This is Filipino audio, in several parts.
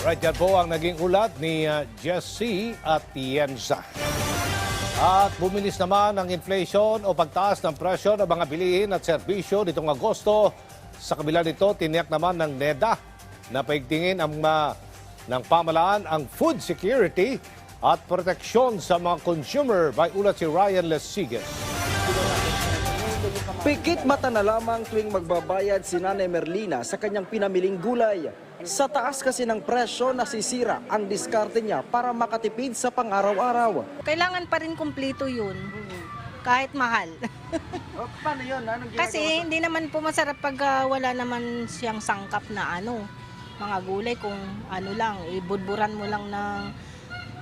Right yan po ang naging ulat ni uh, Jesse at Tienza. At bumilis naman ang inflation o pagtaas ng presyo ng mga bilihin at serbisyo nitong Agosto. Sa kabila nito, tiniyak naman ng NEDA na paigtingin ang uh, ng pamalaan ang food security at proteksyon sa mga consumer by ulat si Ryan Lesiges. Pikit mata na lamang tuwing magbabayad si Nanay Merlina sa kanyang pinamiling gulay. Sa taas kasi ng presyo, nasisira ang diskarte niya para makatipid sa pang-araw-araw. Kailangan pa rin kumpleto yun. Kahit mahal. O, paano yun? Anong Kasi hindi naman po masarap pag ah, wala naman siyang sangkap na ano, mga gulay kung ano lang, ibudburan mo lang ng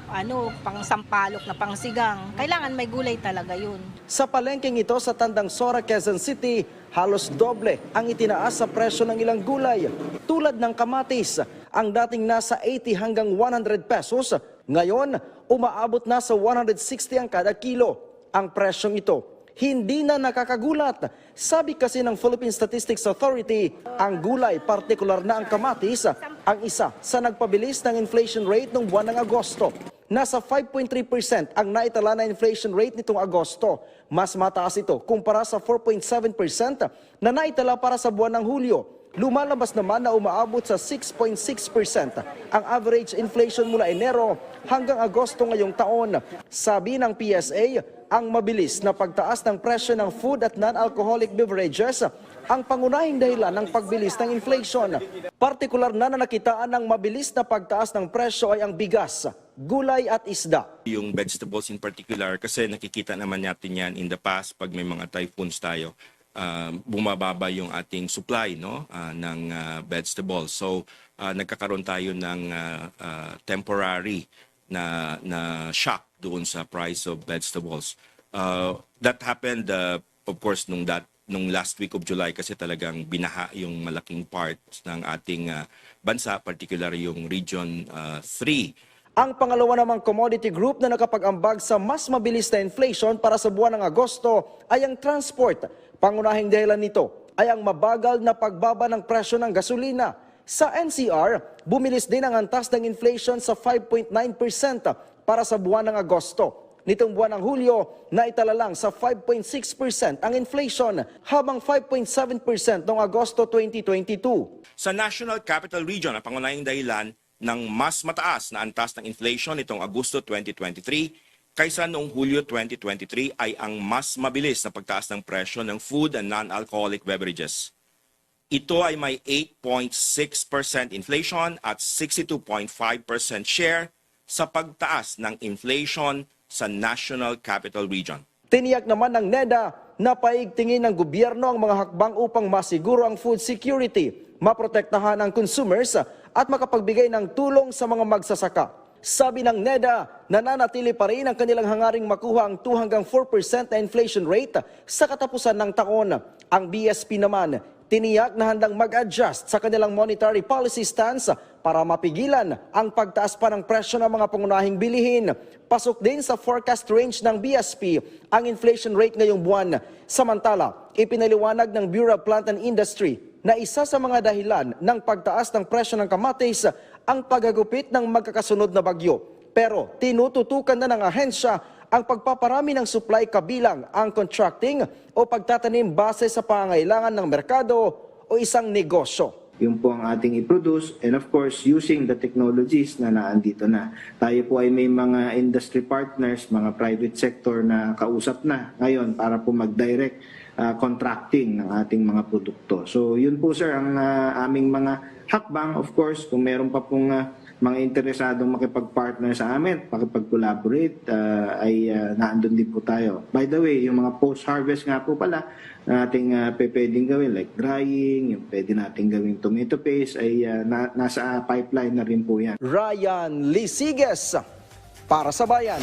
ano, pang sampalok na pangsigang. Kailangan may gulay talaga yun. Sa palengkeng ito sa Tandang Sora, Quezon City, halos doble ang itinaas sa presyo ng ilang gulay. Tulad ng kamatis, ang dating nasa 80 hanggang 100 pesos, ngayon umaabot na sa 160 ang kada kilo. Ang presyong ito hindi na nakakagulat. Sabi kasi ng Philippine Statistics Authority, ang gulay, partikular na ang kamatis, ang isa sa nagpabilis ng inflation rate noong buwan ng Agosto. Nasa 5.3% ang naitala na inflation rate nitong Agosto. Mas mataas ito kumpara sa 4.7% na naitala para sa buwan ng Hulyo. Lumalabas naman na umaabot sa 6.6% ang average inflation mula Enero hanggang Agosto ngayong taon. Sabi ng PSA, ang mabilis na pagtaas ng presyo ng food at non-alcoholic beverages ang pangunahing dahilan ng pagbilis ng inflation. Partikular na na nakitaan ng mabilis na pagtaas ng presyo ay ang bigas, gulay at isda. yung vegetables in particular kasi nakikita naman natin yan in the past pag may mga typhoons tayo uh, bumababa yung ating supply no ah, ng ah, vegetables. So ah, nagkakaroon tayo ng ah, ah, temporary na na shock doon sa price of vegetables. Uh, that happened uh, of course nung that nung last week of July kasi talagang binaha yung malaking part ng ating ah, bansa particularly yung region 3 Ang pangalawa namang commodity group na nakapag-ambag sa mas mabilis na inflation para sa buwan ng Agosto ay ang transport. Pangunahing dahilan nito ay ang mabagal na pagbaba ng presyo ng gasolina. Sa NCR, bumilis din ang antas ng inflation sa 5.9% para sa buwan ng Agosto. Nitong buwan ng Hulyo, naitala lang sa 5.6% ang inflation habang 5.7% noong Agosto 2022. Sa National Capital Region, ang pangunahing dahilan ng mas mataas na antas ng inflation nitong Agosto 2023 kaysa noong Hulyo 2023 ay ang mas mabilis na pagtaas ng presyo ng food and non-alcoholic beverages. Ito ay may 8.6% inflation at 62.5% share sa pagtaas ng inflation sa National Capital Region. Tiniyak naman ng NEDA na paigtingin ng gobyerno ang mga hakbang upang masiguro ang food security, maprotektahan ang consumers at makapagbigay ng tulong sa mga magsasaka. Sabi ng NEDA, nananatili pa rin ang kanilang hangaring makuha ang 2 hanggang 4% na inflation rate sa katapusan ng taon. Ang BSP naman, tiniyak na handang mag-adjust sa kanilang monetary policy stance para mapigilan ang pagtaas pa ng presyo ng mga pangunahing bilihin. Pasok din sa forecast range ng BSP ang inflation rate ngayong buwan. Samantala, ipinaliwanag ng Bureau of Plant and Industry na isa sa mga dahilan ng pagtaas ng presyo ng kamatis ang paggagupit ng magkakasunod na bagyo. Pero tinututukan na ng ahensya ang pagpaparami ng supply kabilang ang contracting o pagtatanim base sa pangailangan ng merkado o isang negosyo. Yun po ang ating i-produce and of course using the technologies na naandito na. Tayo po ay may mga industry partners, mga private sector na kausap na ngayon para po mag-direct uh, contracting ng ating mga produkto. So yun po sir ang uh, aming mga hakbang. Of course, kung meron pa pong uh, mga interesadong makipag-partner sa amin, makipag-collaborate, uh, ay uh, naandun din po tayo. By the way, yung mga post-harvest nga po pala, na ating uh, pwedeng gawin like drying, yung pwede nating gawing tomato paste ay uh, na, nasa pipeline na rin po yan. Ryan Lisiges para sa bayan.